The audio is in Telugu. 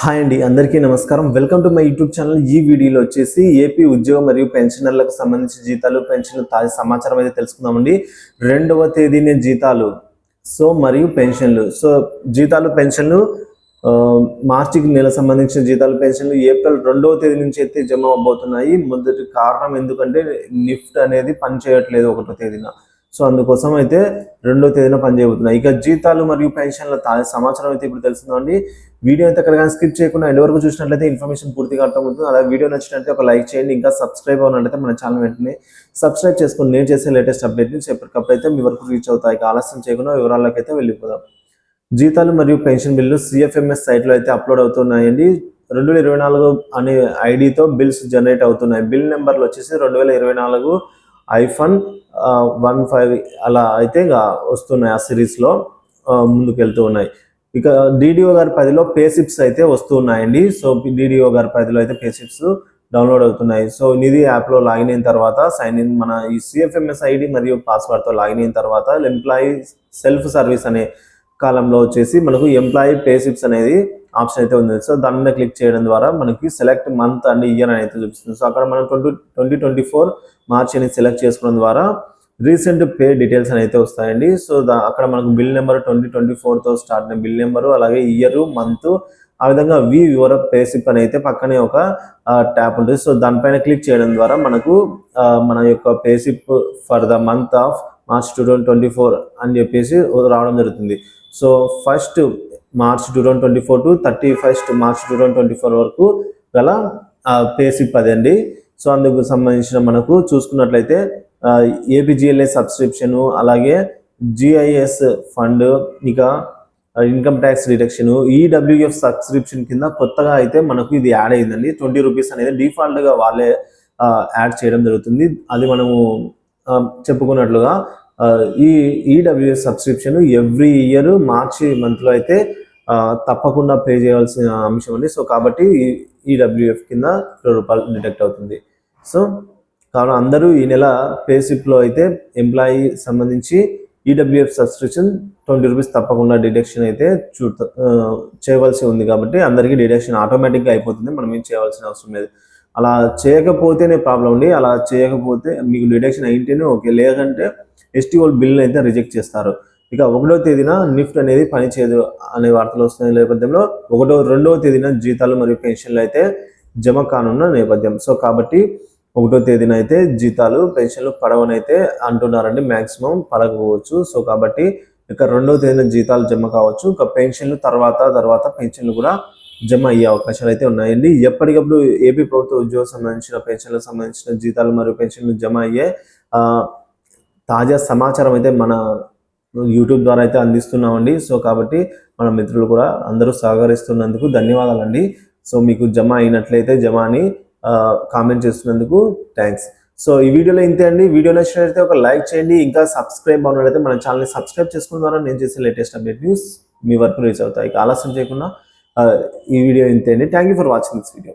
హాయ్ అండి అందరికీ నమస్కారం. Welcome to my YouTube channel. ఈ వీడియోలో వచ్చేసి ఏపీ ఉద్యోగ మరియు పెన్షనర్లకు సంబంధించిన జీతాలు పెన్షన్లు తాజా సమాచారం అయితే తెలుసుకుందామండి. రెండవ తేదీనే జీతాలు సో మరియు పెన్షన్లు. సో జీతాలు పెన్షన్లు ఆ, మార్చికి నెల సంబంధించిన జీతాలు పెన్షన్లు ఏప్రిల్ రెండవ తేదీ నుంచి అయితే జమ అవబోతున్నాయి. మొదటి కారణం ఎందుకంటే నిఫ్ట్ అనేది పనిచేయట్లేదు ఒకటో తేదీన. సో అందుకోసం అయితే రెండో తేదీన పనిచేయబోతున్నాయి ఇక జీతాలు మరియు పెన్షన్ల తాజా సమాచారం అయితే ఇప్పుడు తెలుస్తుందండి వీడియో అయితే ఎక్కడ కానీ స్కిప్ చేయకుండా ఎండ్ వరకు చూసినట్లయితే ఇన్ఫర్మేషన్ పూర్తిగా అర్థమవుతుంది అలాగే వీడియో నచ్చినట్లయితే ఒక లైక్ చేయండి. ఇంకా సబ్స్క్రైబ్ అవునట్లయితే మన ఛానల్ వెంటనే సబ్స్క్రైబ్ చేసుకుని నేను చేసే లేటెస్ట్ అప్డేట్ నుంచి ఎప్పటికప్పుడు అయితే మీ వరకు రీచ్ అవుతాయి. ఇక ఆలస్యం చేయకుండా వివరాల్లోకి అయితే వెళ్ళిపోదాం. జీతాలు మరియు పెన్షన్ బిల్లు సిఎఫ్ఎంఎస్ సైట్లో అయితే అప్లోడ్ అవుతున్నాయండి. రెండు వేల ఇరవై నాలుగు అనే ఐడితో బిల్స్ జనరేట్ అవుతున్నాయి. బిల్ నెంబర్లు వచ్చేసి రెండు వేల ఇరవై నాలుగు ఐఫోన్ వన్ ఫైవ్ అలా అయితే ఇక వస్తున్నాయి ఆ సిరీస్లో ముందుకు వెళ్తూ ఉన్నాయి. ఇక డిడిఓ గారి పదిలో పేసిప్స్ అయితే వస్తూ ఉన్నాయండి. సో డిడిఓ గారి పదిలో అయితే పేసిప్స్ డౌన్లోడ్ అవుతున్నాయి. సో నిధి యాప్లో లాగిన్ అయిన తర్వాత సైన్ ఇన్ మన ఈ సిఎఫ్ఎంఎస్ ఐడి మరియు పాస్వర్డ్తో లాగిన్ అయిన తర్వాత ఎంప్లాయీ సెల్ఫ్ సర్వీస్ అనే కాలంలో వచ్చేసి మనకు ఎంప్లాయీ పేసిప్స్ అనేది ఆప్షన్ అయితే ఉంది. సో దాని మీద క్లిక్ చేయడం ద్వారా మనకి సెలెక్ట్ మంత్ అండ్ ఇయర్ అని అయితే చూపిస్తుంది. సో అక్కడ మనం twenty twenty twenty four March అని సెలెక్ట్ చేసుకోవడం ద్వారా రీసెంట్ పే డీటెయిల్స్ అని అయితే వస్తాయండి. సో దా- అక్కడ మనకు బిల్ నెంబర్ ట్వంటీ ట్వంటీ ఫోర్తో స్టార్ట్ అయిన బిల్ నెంబరు అలాగే ఇయర్ మంత్ ఆ విధంగా వి యువర్ పేసిప్ అని అయితే పక్కనే ఒక ట్యాప్ ఉంటుంది. సో దానిపైన క్లిక్ చేయడం ద్వారా మనకు మన యొక్క payslip for the month of March two thousand twenty four అని చెప్పేసి రావడం జరుగుతుంది. So first March two thousand twenty four to thirty first March two thousand twenty four వరకు గల పేసిప్ అదండి సో అందుకు సంబంధించిన మనకు చూసుకున్నట్లయితే ఏపీజిఎల్ఏ సబ్స్క్రిప్షన్ అలాగే జిఐఎస్ ఫండ్ ఇక income tax deduction EWF subscription కింద కొత్తగా అయితే మనకు ఇది యాడ్ అయిందండి. ట్వంటీ రూపీస్ అనేది డిఫాల్ట్గా వాళ్ళే యాడ్ చేయడం జరుగుతుంది. అది మనము చెప్పుకున్నట్లుగా ఈ EWS subscription every year March మంత్లో అయితే తప్పకుండా పే చేయాల్సిన అంశం అండి. సో కాబట్టి ఈడబ్ల్యూఎఫ్ కింద ఇరవై రూపాయలు డిడక్ట్ అవుతుంది. సో కావున అందరూ ఈ నెల పేసిప్ అయితే ఎంప్లాయీ సంబంధించి ఈడబ్ల్యూఎఫ్ సబ్స్క్రిప్షన్ ట్వంటీ రూపీస్ తప్పకుండా డిడక్షన్ అయితే చూ చేయవలసి ఉంది. కాబట్టి అందరికీ డిడక్షన్ ఆటోమేటిక్గా అయిపోతుంది. మనం ఏం చేయవలసిన అవసరం లేదు. అలా చేయకపోతేనే ప్రాబ్లం అండి అలా చేయకపోతే మీకు డిడక్షన్ అయింటేనే ఓకే లేదంటే ఎస్టీఓల్ బిల్ని అయితే రిజెక్ట్ చేస్తారు. ఇక ఒకటో తేదీన నిఫ్ట్ అనేది పనిచేయదు అనే వార్తలు వస్తున్న నేపథ్యంలో. ఒకటో రెండవ తేదీన జీతాలు మరియు పెన్షన్లు అయితే జమ కానున్న నేపథ్యం. సో కాబట్టి ఒకటో తేదీన అయితే జీతాలు పెన్షన్లు పడవనైతే అంటున్నారండి. మ్యాక్సిమం పడకపోవచ్చు. సో కాబట్టి ఇక రెండవ తేదీన జీతాలు జమ కావచ్చు. ఇక పెన్షన్లు తర్వాత తర్వాత పెన్షన్లు కూడా జమ అయ్యే అవకాశాలు అయితే ఉన్నాయండి. ఎప్పటికప్పుడు ఏపీ ప్రభుత్వ ఉద్యోగం సంబంధించిన పెన్షన్లకు సంబంధించిన జీతాలు మరియు పెన్షన్లు జమ అయ్యే తాజా సమాచారం అయితే మన యూట్యూబ్ ద్వారా అయితే అందిస్తున్నామండి. సో కాబట్టి మన మిత్రులు కూడా అందరూ సహకరిస్తున్నందుకు ధన్యవాదాలండి. సో మీకు జమ అయినట్లయితే జమ అని కామెంట్ చేస్తున్నందుకు థ్యాంక్స్. సో ఈ వీడియోలో ఇంతే అండి. వీడియో నచ్చినట్లయితే ఒక లైక్ చేయండి. ఇంకా సబ్స్క్రైబ్ అవునట్లయితే మన ఛానల్ని సబ్స్క్రైబ్ చేసుకున్న ద్వారా నేను చేసే లేటెస్ట్ అప్డేట్ న్యూస్ మీ వరకు రీచ్ అవుతాయి. ఇక ఆలస్యం చేయకుండా ఈ వీడియో ఇంతే అండి. Thank you for watching this video